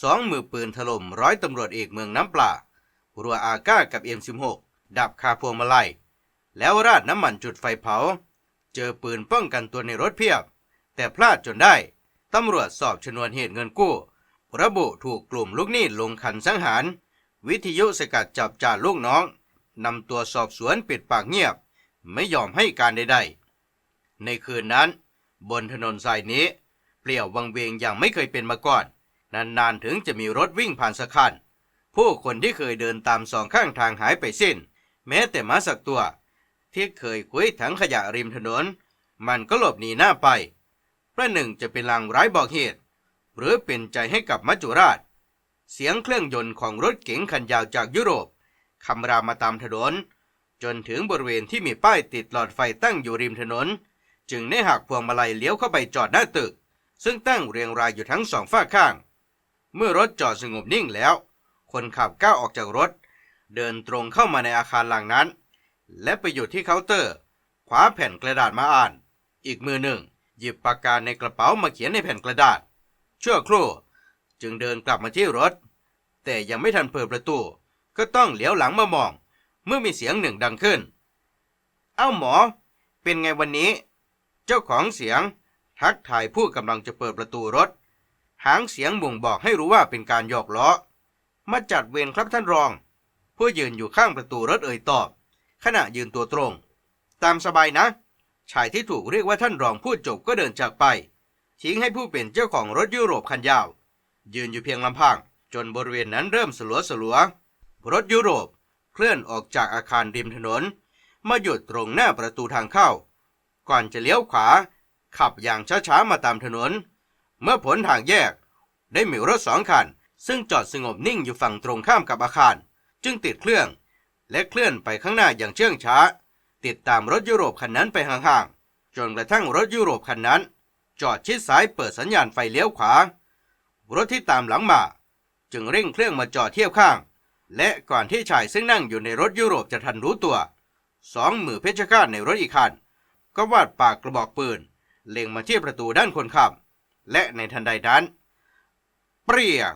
สองมือปืนถล่มร้อยตำรวจเอกเมืองน้ำปลารัวอาก้ากับเอ็มสิบหกดับคาพวงมาลัย แล้วราดน้ำมันจุดไฟเผา เจอปืนป้องกันตัวในรถเพียบ แต่พลาดจนได้ ตำรวจสอบชนวนเหตุเงินกู้ ระบุถูกกลุ่มลูกหนี้ลงขันสังหาร วิทยุสกัดจับจ่าลูกน้องนำตัวสอบสวนปิดปากเงียบ ไม่ยอมให้การใดๆ ในคืนนั้น บนถนนสายนี้ เปลี่ยววังเวงอย่างไม่เคยเป็นมาก่อน นานๆถึงจะมีรถวิ่งผ่านสักคัน ผู้คนที่เคยเดินตามสองข้างทางหายไปสิ้น แม้แต่หมาสักตัว ที่เคยคุยถังขยะริมถนน มันก็หลบหนีหน้าไปประหนึ่งจะเป็นลางร้ายบอกเหตุ หรือเป็นใจให้กับมัจจุราช เสียงเครื่องยนต์ของรถเก๋งคันยาวจากยุโรปคำรามมาตามถนน จนถึงบริเวณที่มีป้ายติดหลอดไฟตั้งอยู่ริมถนน จึงได้หักพวงมาลัยเลี้ยวเข้าไปจอดหน้าตึก ซึ่งตั้งเรียงรายอยู่ทั้งสองฝ้าข้าง เมื่อรถจอดสงบนิ่งแล้ว คนขับก้าวออกจากรถ เดินตรงเข้ามาในอาคารหลังนั้น และไปหยุดที่เคาน์เตอร์คว้าแผ่นกระดาษมาอ่าน อีกมือหนึ่ง หยิบปากกาในกระเป๋ามาเขียนในแผ่นกระดาษ ชั่วครู่จึงเดินกลับมาที่รถ แต่ยังไม่ทันเปิดประตู ก็ต้องเหลียวหลังมามอง เมื่อมีเสียงหนึ่งดังขึ้น เอ้าหมอ เป็นไงวันนี้ เจ้าของเสียงทักทายผู้กำลังจะเปิดประตูรถ หางเสียงบ่งบอกให้รู้ว่าเป็นการหยอกล้อ มาจัดเวรครับท่านรอง ผู้ยืนอยู่ข้างประตูรถเอ่ยตอบ ขณะยืนตัวตรง ตามสบายนะ ชายที่ถูกเรียกว่าท่านรองพูดจบก็เดินจากไป ทิ้งให้ผู้เป็นเจ้าของรถยุโรปคันยาว ยืนอยู่เพียงลำพัง จนบริเวณนั้นเริ่มสลัวสลัว รถยุโรปเคลื่อนออกจากอาคารริมถนน มาหยุดตรงหน้าประตูทางเข้า ก่อนจะเลี้ยวขวา ขับอย่างช้าๆมาตามถนน เมื่อผลทางแยก ได้มีรถสองคัน ซึ่งจอดสงบนิ่งอยู่ฝั่งตรงข้ามกับอาคาร จึงติดเครื่อง และเคลื่อนไปข้างหน้าอย่างเชื่องช้า ติดตามรถยุโรปคันนั้นไปห่างๆจนกระทั่งรถยุโรปคันนั้น จอดชิดซ้ายเปิดสัญญาณไฟเลี้ยวขวารถที่ตามหลังมา จึงเร่งเครื่องมาจอดเทียบข้าง และก่อนที่ชายซึ่งนั่งอยู่ในรถยุโรปจะทันรู้ตัว สองมือเพชฌฆาตในรถอีกคัน ก็วาดปากกระบอกปืน เล็งมาที่ประตูด้านคนขับ และในทันใดนั้น เปรี้ยง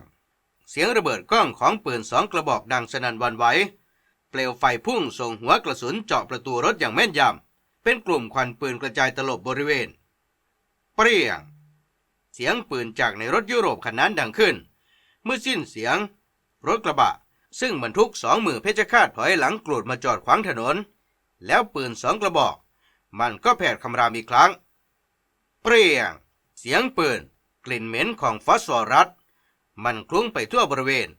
เสียงระเบิดกล้องของปืนสองกระบอกดังสนั่นวันไหว เปลวไฟพุ่งส่งหัวกระสุนเจาะประตูรถอย่างแม่นยำ เป็นกลุ่มควันปืนกระจายตลบบริเวณ เปรี้ยง เสียงปืนจากในรถยุโรปคันนั้นดังขึ้น เมื่อสิ้นเสียง รถกระบะ ซึ่งบรรทุกสองมือเพชฌฆาตถอยหลังกรูดมาจอดขวางถนน แล้วปืนสองกระบอก มันก็แผดคำรามอีกครั้ง เปรี้ยง เสียงปืน กลิ่นเหม็นของฟอสฟอรัส มันคลุ้งไปทั่วบริเวณ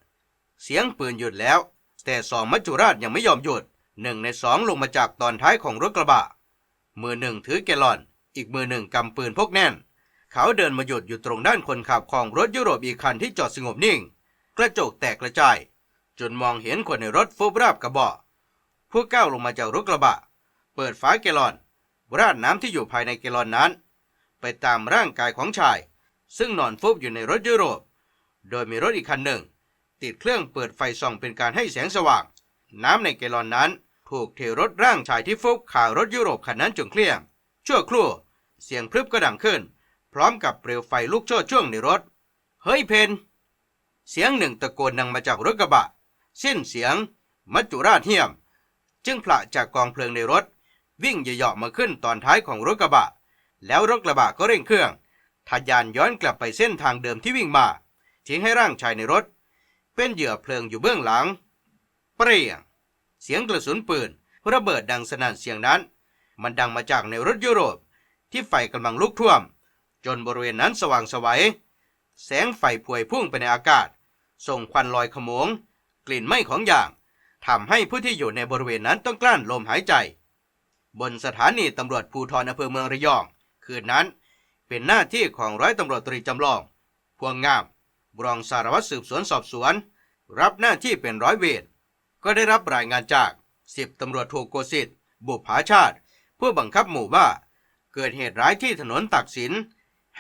เสียงปืนหยุดแล้ว แต่สองมัจจุราชยังไม่ยอมหยุดหนึ่งในสองลงมาจากตอนท้ายของรถกระบะ มือหนึ่งถือแกลลอน อีกมือหนึ่งกำปืนพกแน่น เขาเดินมาหยุดอยู่ตรงด้านคนขับของรถยุโรปอีกคันที่จอดสงบนิ่ง กระจกแตกกระจาย จนมองเห็นคนในรถฟุบราบกระบาะผู้ก้าวลงมาจากรถกระบะ เปิดฝาแกลลอน ราดน้ำที่อยู่ภายในแกลลอนนั้น ไปตามร่างกายของชาย ซึ่งนอนฟุบอยู่ในรถยุโรป โดยมีรถอีกคันหนึ่ง ติดเครื่องเปิดไฟส่องเป็นการให้แสงสว่าง น้ำในแกลลอนนั้นถูกเทรถร่างชายที่ฟุบขารถยุโรปคันนั้นจนเคลี่ยง ชั่วครู่เสียงพรึบก็ดังขึ้น พร้อมกับเปลวไฟลุกโชนช่วงในรถ เฮ้ยเพน เสียงหนึ่งตะโกนดังมาจากรถกระบะสิ้นเสียง มัจจุราชเหียม จึงผละจากกองเพลิงในรถ วิ่งเหยาะมาขึ้นตอนท้ายของรถกระบะ แล้วรถกระบะก็เร่งเครื่องทะยานย้อนกลับไปเส้นทางเดิมที่วิ่งมาทิ้งให้ร่างชายในรถ เป็นเหยื่อเพลิงอยู่เบื้องหลัง เปรี้ยง เสียงกระสุนปืน ระเบิดดังสนั่นเสียงนั้น มันดังมาจากในรถยุโรป ที่ไฟกำลังลุกท่วม จนบริเวณนั้นสว่างไสวัย แสงไฟพวยพุ่งไปในอากาศ ส่งควันลอยขโมง กลิ่นไหม้ของอย่างทำให้ผู้ที่อยู่ในบริเวณนั้นต้องกลั้นลมหายใจ บนสถานีตำรวจภูธรอำเภอเมืองระยอง คืนนั้น เป็นหน้าที่ของร้อยตำรวจตรีจำลอง พวงงามรองสารวัตรสืบสวนสอบสวน รับหน้าที่เป็นร้อยเวรก็ได้รับรายงานจากสิบตำรวจโทโกสิทธิ์บุภาชาติ ผู้บังคับหมู่ว่า เกิดเหตุร้ายที่ถนนตักสิน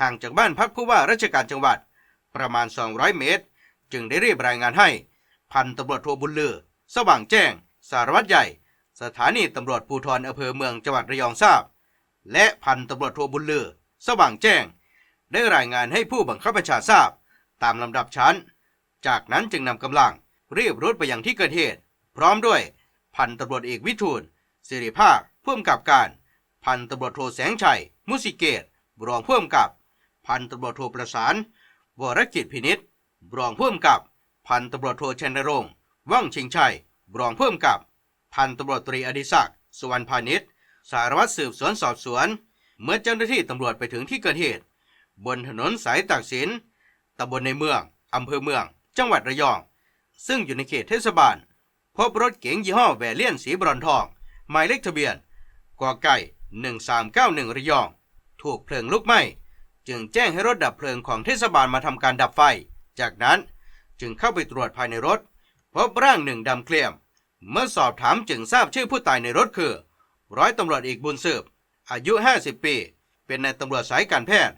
ห่างจากบ้านพักผู้ว่าราชการจังหวัด ประมาณ 200 เมตร จึงได้รีบรายงานให้ พันตำรวจโทบุญลือ สว่างแจ้ง สารวัตรใหญ่ สถานีตำรวจภูธรอำเภอเมืองจังหวัดระยองทราบ และพันตำรวจโทบุญเลือ สว่างแจ้ง ได้รายงานให้ผู้บังคับบัญชาทราบ ตามลำดับชั้น จากนั้นจึงนำกำลังรีบรุดไปยังที่เกิดเหตุ พร้อมด้วยพันตำรวจเอกวิทูลสิริภาคผู้กำกับการ พันตำรวจโทแสงชัย มุสิเกตรองผู้กำกับ พันตำรวจโทประสานวรกิจพินิษรองผู้กำกับ พันตำรวจโทชนรงค์ว่องชิงชัยรองผู้กำกับ พันตำรวจตรีอดิศักดิ์สุวรรณพาณิชย์ สารวัตรสืบสวนสอบสวน เมื่อเจ้าหน้าที่ตำรวจไปถึงที่เกิดเหตุ บนถนนสายตากสินตำบลในเมืองอำเภอเมือง จังหวัดระยอง ซึ่งอยู่ในเขตเทศบาล พบรถเก๋งยี่ห้อแวเลียนสีบรอนทอง หมายเลขทะเบียนกไก่1391 ระยอง ถูกเพลิงลุกไหม้ จึงแจ้งให้รถดับเพลิงของเทศบาลมาทำการดับไฟ จากนั้นจึงเข้าไปตรวจภายในรถ พบร่างหนึ่งดำเกลียม เมื่อสอบถามจึงทราบชื่อผู้ตายในรถคือ ร้อยตำรวจเอกบุญสืบ อายุ 50 ปี เป็นนายตำรวจสายการแพทย์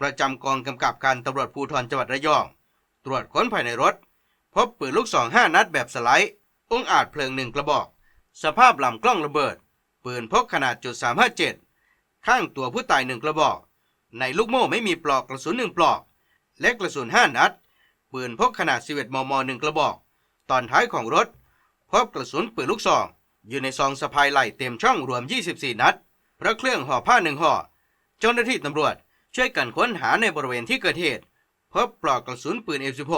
ประจำกองกำกับการตำรวจภูธรจังหวัดระยอง ตรวจค้นภายในรถ พบปืนลูกซองห้านัดแบบสไลด์องอาจเพลิงหนึ่งกระบอก สภาพลำกล้องระเบิด ปืนพกขนาดจุด357 ข้างตัวผู้ตายหนึ่งกระบอก ในลูกโม่ไม่มีปลอกกระสุนหนึ่งปลอก และกระสุนห้านัด ปืนพกขนาด11มมหนึ่งกระบอก ตอนท้ายของรถ พบกระสุนปืนลูกซอง อยู่ในซองสะพายไหล่เต็มช่องรวม 24 นัดพระเครื่องห่อผ้าหนึ่งห่อ เจ้าหน้าที่ตำรวจช่วยกันค้นหาในบริเวณที่เกิดเหตุ พบปลอกกระสุนปืน M16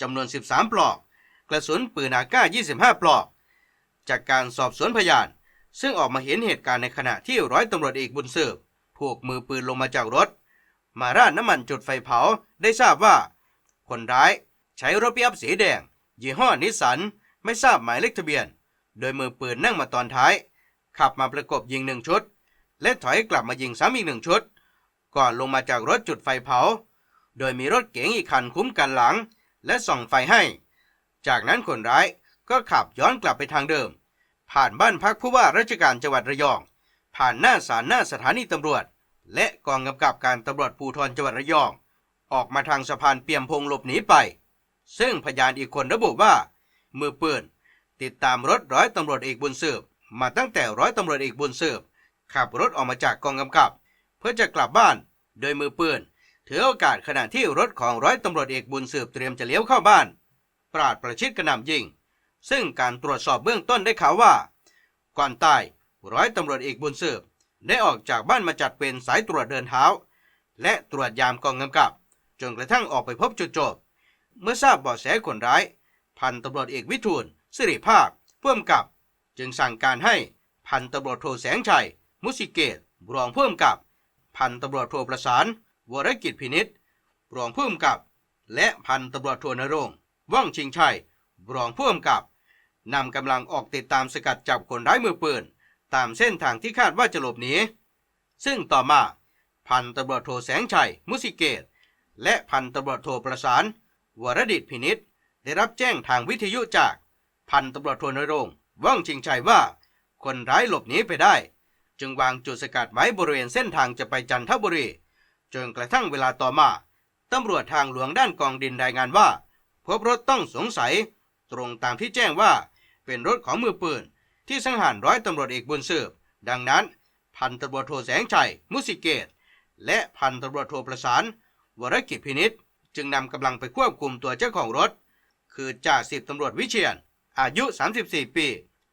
จำนวน 13 ปลอก กระสุนปืนอาก้า 25 ปลอก จากการสอบสวนพยาน ซึ่งออกมาเห็นเหตุการณ์ในขณะที่ร้อยตำรวจเอกบุญสืบผูกมือปืนลงมาจากรถ มาราดน้ำมันจุดไฟเผาได้ทราบว่า คนร้ายใช้รถปิอัพสีแดง ยี่ห้อนิสสันไม่ทราบหมายเลขทะเบียน โดยมือปืนนั่งมาตอนท้าย ขับมาประกบยิงหนึ่งชุด และถอยกลับมายิงซ้ำอีกหนึ่งชุด ก่อนลงมาจากรถจุดไฟเผา โดยมีรถเก๋งอีกคันคุ้มกันหลัง และส่องไฟให้ จากนั้นคนร้ายก็ขับย้อนกลับไปทางเดิม ผ่านบ้านพักผู้ว่าราชการจังหวัดระยอง ผ่านหน้าศาลหน้าสถานีตำรวจ และกองกำกับการตำรวจภูธรจังหวัดระยอง ออกมาทางสะพานเปียมพงหลบหนีไป ซึ่งพยานอีกคนระบุว่ามือปืน ติดตามรถร้อยตำรวจเอกบุญสืบ มาตั้งแต่ร้อยตำรวจเอกบุญสืบ ขับรถออกมาจากกองกำกับ เพื่อจะกลับบ้านโดยมือปืนถือโอกาสขณะที่รถของร้อยตำรวจเอกบุญสืบเตรียมจะเลี้ยวเข้าบ้าน ปราดประชิดกระหน่ำยิง ซึ่งการตรวจสอบเบื้องต้นได้ข่าวว่า ก่อนตายร้อยตำรวจเอกบุญสืบ ได้ออกจากบ้านมาจัดเป็นสายตรวจเดินเท้า และตรวจยามกองกำกับ จนกระทั่งออกไปพบจุดจบ เมื่อทราบเบาะแสคนร้าย พันตำรวจเอกวิทูล สิริภาคพ่วมกับ จึงสั่งการให้พันตำรวจโทแสงชัย มุสิเกตรองเพิ่มกับ พันตำรวจโทประสาน วรกิจพินิษรองเพิ่มกับ และพันตำรวจโทนรงว่องชิงชัยรองเพิ่มกับนำกำลังออกติดตามสกัดจับคนร้ายมือปืนตามเส้นทางที่คาดว่าจะหลบหนีซึ่งต่อมาพันตำรวจโทแสงชัย มุสิเกต และพันตำรวจโทประสาน วรดิตพินิษได้รับแจ้งทางวิทยุจาก พันตำรวจโทนรงว่องชิงชัยว่า คนร้ายหลบหนีไปได้ จึงวางจุดสกัดไว้บริเวณเส้นทางจะไปจันทบุรี จนกระทั่งเวลาต่อมาตำรวจทางหลวงด้านกองดินรายงานว่า พบรถต้องสงสัย ตรงตามที่แจ้งว่า เป็นรถของมือปืน ที่สังหารร้อยตำรวจเอกบุญสืบ ดังนั้น พันตำรวจโทแสงชัย มุสิเกต และพันตำรวจโทประสาน วรกิจพินิษจึงนำกำลังไปควบคุมตัวเจ้าของรถ คือจ่าสิบตำรวจวิเชียน อายุ 34 ปี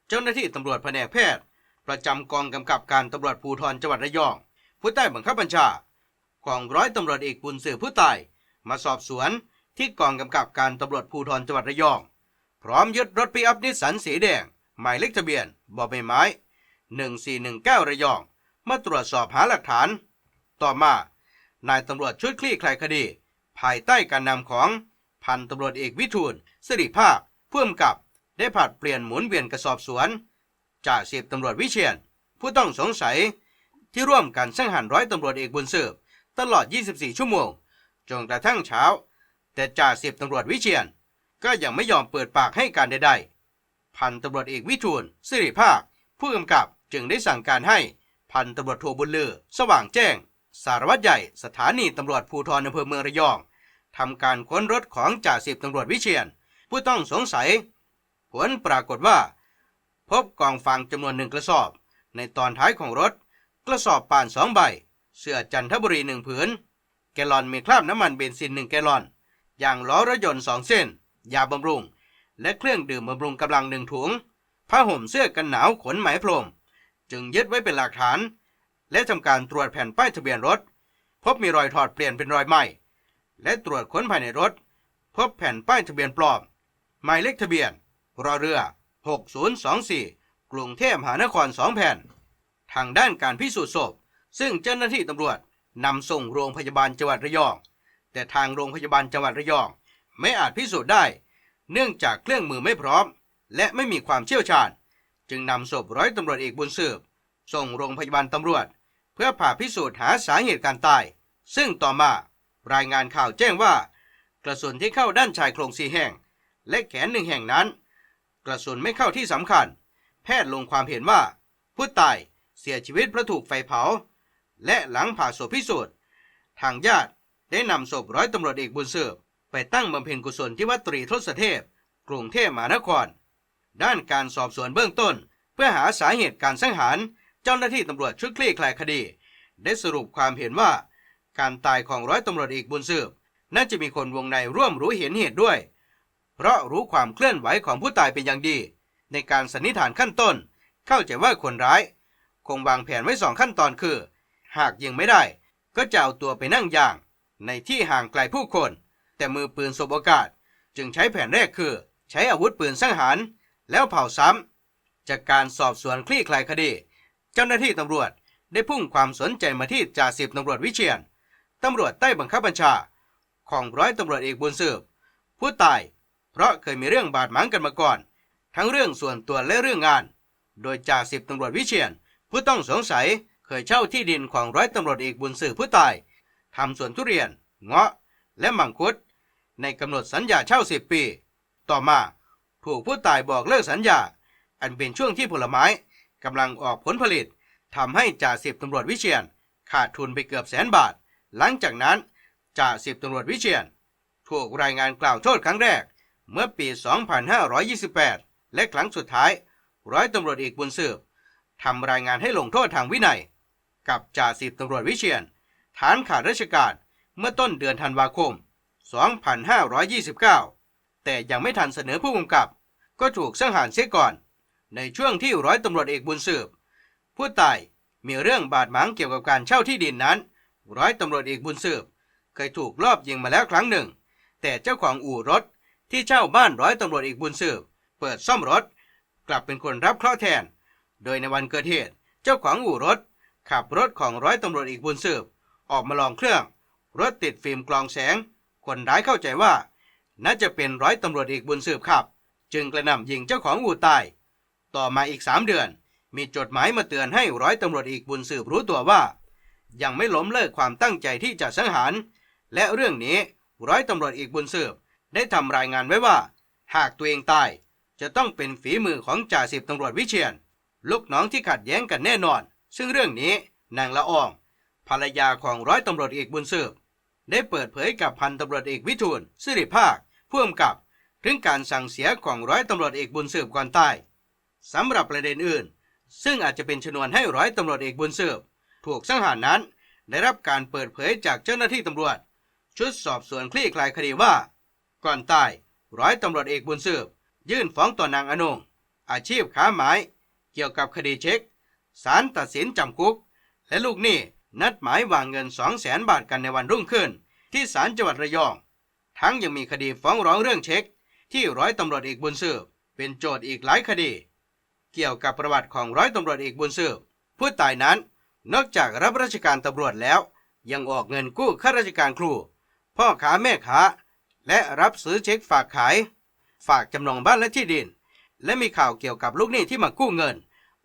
เจ้าหน้าที่ตำรวจแผนกแพทย์ ประจำกองกำกับการตำรวจภูธรจังหวัดระยอง ผู้ใต้บังคับบัญชา ของร้อยตำรวจเอกบุญสืบผู้ตาย มาสอบสวนที่กองกำกับการตำรวจภูธรจังหวัดระยอง พร้อมยึดรถปิกอัพนิสสันสีแดง หมายเลขทะเบียนบอใบไม้ 1419 ระยอง มาตรวจสอบหาหลักฐาน ต่อมา นายตำรวจชุดคลี่คลายคดี ภายใต้การนำของพันตำรวจเอกวิทูลสิริภาคผู้กำกับ ได้ผลัดเปลี่ยนหมุนเวียนกระสอบสวนจ่าสิบตำรวจวิเชียน ผู้ต้องสงสัยที่ร่วมกันสังหารร้อยตำรวจเอกบุญสืบตลอด 24 ชั่วโมง จนกระทั่งเช้า แต่จ่าสิบตำรวจวิเชียน ก็ยังไม่ยอมเปิดปากให้การใดๆ พันตำรวจเอกวิทูลสิริภาค ผู้กำกับจึงได้สั่งการให้พันตำรวจโทบุญลือ สว่างแจ้ง สารวัตรใหญ่สถานีตำรวจภูธรอำเภอเมืองระยองทำการค้นรถของจ่าสิบตำรวจวิเชียน ผู้ต้องสงสัย ผลปรากฏว่า พบกองฟางจำนวนหนึ่งกระสอบ ในตอนท้ายของรถ กระสอบป่านสองใบ เสื้อจันทบุรีหนึ่งผืน แกลลอนมีคราบน้ำมันเบนซินหนึ่งแกลลอนอยางล้อรถยนต์สองเส้น ยาบำรุง และเครื่องดื่มบำรุงกำลังหนึ่งถุง ผ้าห่มเสื้อกันหนาวขนไหมพรม จึงยึดไว้เป็นหลักฐาน และทำการตรวจแผ่นป้ายทะเบียนรถ พบมีรอยถอดเปลี่ยนเป็นรอยใหม่และตรวจค้นภายในรถ พบแผ่นป้ายทะเบียนปลอม หมายเลขทะเบียน รอเรือ 6024 กรุงเทพมหานคร 2 แผ่น ทางด้านการพิสูจน์ศพ ซึ่งเจ้าหน้าที่ตำรวจนำส่งโรงพยาบาลจังหวัดระยอง แต่ทางโรงพยาบาลจังหวัดระยอง ไม่อาจพิสูจน์ได้ เนื่องจากเครื่องมือไม่พร้อม และไม่มีความเชี่ยวชาญ จึงนำศพร้อยตำรวจเอกบุญสืบ ส่งโรงพยาบาลตำรวจ เพื่อผ่าพิสูจน์หาสาเหตุการตาย ซึ่งต่อมารายงานข่าวแจ้งว่า กระสุนที่เข้าด้านชายโครงสีแห่ง และแขนหนึ่งแห่งนั้น กระสุนไม่เข้าที่สำคัญ แพทย์ลงความเห็นว่า ผู้ตายเสียชีวิตเพราะถูกไฟเผา และหลังผ่าศพพิสูจน์ทางญาติได้นำศพร้อยตำรวจเอกบุญเสืบไปตั้งบำเพ็ญกุศลที่วัดตรีทศเทพ กรุงเทพมหานคร ด้านการสอบสวนเบื้องต้น เพื่อหาสาเหตุการสังหาร เจ้าหน้าที่ตำรวจชุดคลี่คลายคดี ได้สรุปความเห็นว่า การตายของร้อยตำรวจเอกบุญสืบน่าจะมีคนวงในร่วมรู้เห็นเหตุด้วย เพราะรู้ความเคลื่อนไหวของผู้ตายเป็นอย่างดี ในการสันนิษฐานขั้นต้น เข้าใจว่าคนร้าย คงวางแผนไว้สองขั้นตอนคือ หากยิงไม่ได้ ก็จะเอาตัวไปนั่งย่าง ในที่ห่างไกลผู้คน แต่มือปืนสบโอกาส จึงใช้แผนแรกคือ ใช้อาวุธปืนสังหาร แล้วเผาซ้ำจากการสอบสวนคลี่คลายคดี เจ้าหน้าที่ตำรวจได้พุ่งความสนใจมาที่จ่าสิบตำรวจวิเชียนตำรวจใต้บังคับบัญชา ของร้อยตำรวจเอกบุญสืบ ผู้ตาย เพราะเคยมีเรื่องบาดหมางกันมาก่อน ทั้งเรื่องส่วนตัวและเรื่องงาน โดยจ่าสิบตำรวจวิเชียน ผู้ต้องสงสัยเคยเช่าที่ดินของร้อยตำรวจเอกบุญสืบผู้ตายทำสวนทุเรียน เงาะ และมังคุด ในกำหนดสัญญาเช่าสิบปี ต่อมาถูกผู้ตายบอกเลิกสัญญา อันเป็นช่วงที่ผลไม้กำลังออกผลผลิตทำให้จ่าสิบตำรวจวิเชียน ขาดทุนไปเกือบแสนบาท หลังจากนั้นจ่าสิบตำรวจวิเชียน ถูกรายงานกล่าวโทษครั้งแรก เมื่อปี 2528 และครั้งสุดท้าย ร้อยตำรวจเอกบุญสืบทำรายงานให้ลงโทษทางวินัย กับจ่าสิบตำรวจวิเชียน ฐานขาดราชการเมื่อต้นเดือนธันวาคม 2529 แต่ยังไม่ทันเสนอผู้กำกับ ก็ถูกสังหารเสียก่อน ในช่วงที่ร้อยตำรวจเอกบุญสืบ ผู้ตายมีเรื่องบาดหมางเกี่ยวกับการเช่าที่ดินนั้น ร้อยตำรวจเอกบุญสืบ เคยถูกลอบยิงมาแล้วครั้งหนึ่ง แต่เจ้าของอู่รถ ที่เช่าบ้านร้อยตำรวจเอกบุญสืบเปิดซ่อมรถ กลับเป็นคนรับเคราะห์แทน โดยในวันเกิดเหตุเจ้าของอู่รถ ขับรถของร้อยตำรวจเอกบุญสืบ ออกมาลองเครื่อง รถติดฟิล์มกรองแสง คนร้ายเข้าใจว่า น่าจะเป็นร้อยตำรวจเอกบุญสืบขับ จึงกระหน่ำยิงเจ้าของอู่ตาย ต่อมาอีกสามเดือน มีจดหมายมาเตือนให้ร้อยตำรวจเอกบุญสืบรู้ตัวว่า ยังไม่ล้มเลิกความตั้งใจที่จะสังหาร และเรื่องนี้ร้อยตำรวจเอกบุญสืบ ได้ทำรายงานไว้ว่า หากตัวเองตาย จะต้องเป็นฝีมือของจ่าสิบตำรวจวิเชียน ลูกน้องที่ขัดแย้งกันแน่นอน ซึ่งเรื่องนี้นางละออง ภรรยาของร้อยตำรวจเอกบุญสืบได้เปิดเผยกับพันตำรวจเอกวิทูลสิริภาคผู้กำกับถึงการสั่งเสียของร้อยตำรวจเอกบุญสืบก่อนตายสำหรับประเด็นอื่น ซึ่งอาจจะเป็นชนวนให้ร้อยตำรวจเอกบุญสืบถูกสังหารนั้น ได้รับการเปิดเผยจากเจ้าหน้าที่ตำรวจ ชุดสอบสวนคลี่คลายคดีว่า ก่อนตายร้อยตำรวจเอกบุญสืบ ยื่นฟ้องต่อนางอนง อาชีพค้าไม้ เกี่ยวกับคดีเช็คศาลตัดสินจำคุก และลูกหนี้นัดหมายวางเงิน2 0 0แสนบาทกันในวันรุ่งขึ้น ที่ศาลจังหวัดระยอง ทั้งยังมีคดีฟ้องร้องเรื่องเช็ค ที่ร้อยตำรวจเอกบุญสืบ เป็นโจทย์อีกหลายคดี เกี่ยวกับประวัติของร้อยตำรวจเอกบุญสืบ ผู้ตายนั้น นอกจากรับราชการตำรวจแล้ว ยังออกเงินกู้ข้าราชการครู พ่อค้าแม่ค้า และรับซื้อเช็คฝากขาย ฝากจำนองบ้านและที่ดิน และมีข่าวเกี่ยวกับลูกหนี้ที่มากู้เงิน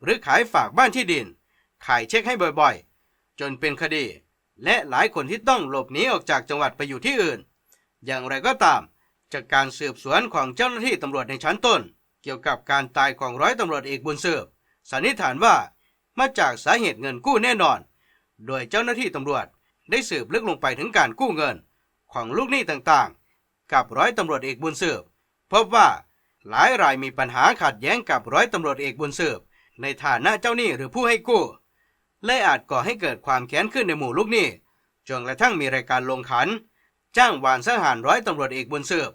หรือขายฝากบ้านที่ดิน ขายเช็คให้บ่อยๆ จนเป็นคดี และหลายคนที่ต้องหลบหนีออกจากจังหวัดไปอยู่ที่อื่น อย่างไรก็ตาม จากการสืบสวนของเจ้าหน้าที่ตำรวจในชั้นต้น เกี่ยวกับการตายของร้อยตำรวจเอกบุญสืบสันนิษฐานว่ามาจากสาเหตุเงินกู้แน่นอน โดยเจ้าหน้าที่ตำรวจได้สืบลึกลงไปถึงการกู้เงิน ของลูกหนี้ต่างๆ กับร้อยตำรวจเอกบุญสืบพบว่าหลายรายมีปัญหาขัดแย้งกับร้อยตำรวจเอกบุญสืบในฐานะเจ้าหนี้หรือผู้ให้กู้ และอาจก่อให้เกิดความแค้นขึ้นในหมู่ลูกหนี้จนกระทั่งมีรายการลงขัน จ้างวานสังหารร้อยตำรวจเอกบุญสืบ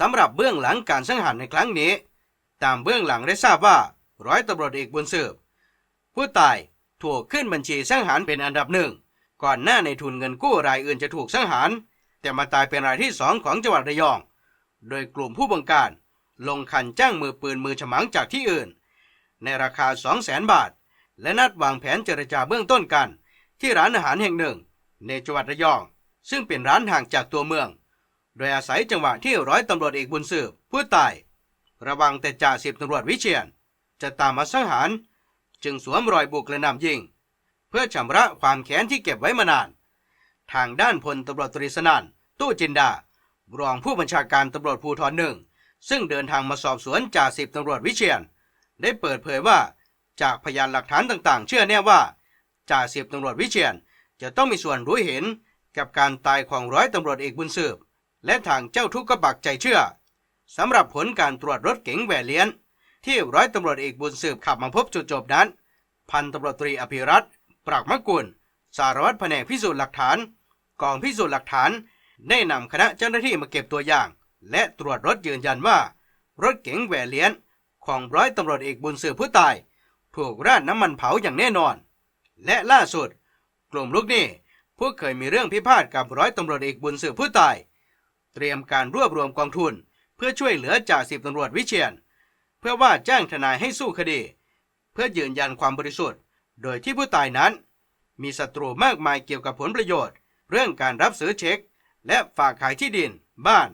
สำหรับเบื้องหลังการสังหารในครั้งนี้ ตามเบื้องหลังได้ทราบว่าร้อยตำรวจเอกบุญสืบผู้ตายถูกขึ้นบัญชีสังหารเป็นอันดับหนึ่งก่อนหน้าในทุนเงินกู้รายอื่นจะถูกสังหาร แต่มาตายเป็นรายที่สองของจังหวัดระยอง โดยกลุ่มผู้บังการ ลงคันจ้างมือปืนมือฉมังจากที่อื่น ในราคา 2 0 0แสนบาท และนัดวางแผนเจรจาเบื้องต้นกัน ที่ร้านอาหารแห่งหนึ่ง ในจังหวัดระยอง ซึ่งเป็นร้านห่างจากตัวเมือง โดยอาศัยจังหวะที่ร้อยตำรวจเอกบุญสืบผู้ตาย ระวังแต่จ่าสิบตำรวจวิเชียน จะตามมาสังหาร จึงสวมรอยบุกและนำยิง เพื่อชำระความแค้นที่เก็บไว้มานาน ทางด้านพลตำรวจตรีสนั่น ตู้จินดารองผู้บัญชาการตำรวจภูธรหนึ่งซึ่งเดินทางมาสอบสวนจ่าสิบตำรวจวิเชียน ได้เปิดเผยว่า จากพยานหลักฐานต่างๆ เชื่อแน่ว่าจ่าสิบตำรวจวิเชียน จะต้องมีส่วนรู้เห็นกับการตายของร้อยตำรวจเอกบุญสืบ และทางเจ้าทุกข์ก็ปักใจเชื่อสำหรับผลการตรวจรถเก๋งแหวเลียน ที่ร้อยตำรวจเอกบุญสืบขับมาพบจุดจบนั้น พันตำรวจตรีอภิรัตปรักมกุล สารวัตรแผนกพิสูจน์หลักฐานกองพิสูจน์หลักฐาน ได้นำคณะเจ้าหน้าที่มาเก็บตัวอย่าง และตรวจรถยืนยันว่า รถเก๋งแหวเลียนของร้อยตำรวจเอกบุญสืบผู้ตาย ถูกราดน้ำมันเผาอย่างแน่นอน และล่าสุด กลุ่มลูกหนี้ผู้เคยมีเรื่องพิพาทกับร้อยตำรวจเอกบุญสืบผู้ตาย เตรียมการรวบรวมกองทุน เพื่อช่วยเหลือจ่าสิบตำรวจวิเชียน เพื่อว่าจ้างทนายให้สู้คดี เพื่อยืนยันความบริสุทธิ์ โดยที่ผู้ตายนั้น มีศัตรูมากมายเกี่ยวกับผลประโยชน์ เรื่องการรับซื้อเช็ค และฝากขายที่ดิน บ้าน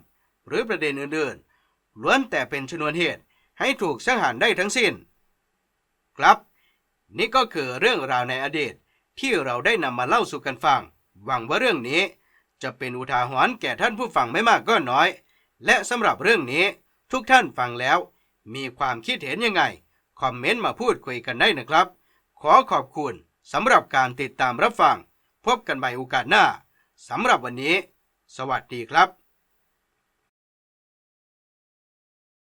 หรือประเด็นอื่นๆล้วนแต่เป็นชนวนเหตุให้ถูกสังหารได้ทั้งสิ้น ครับ นี่ก็คือเรื่องราวในอดีตที่เราได้นำมาเล่าสู่กันฟัง หวังว่าเรื่องนี้ จะเป็นอุทาหรณ์แก่ท่านผู้ฟังไม่มากก็น้อย และสำหรับเรื่องนี้ทุกท่านฟังแล้ว มีความคิดเห็นยังไง คอมเมนต์มาพูดคุยกันได้นะครับ ขอขอบคุณสำหรับการติดตามรับฟัง พบกันใหม่โอกาสหน้าสำหรับวันนี้ สวัสดีครับ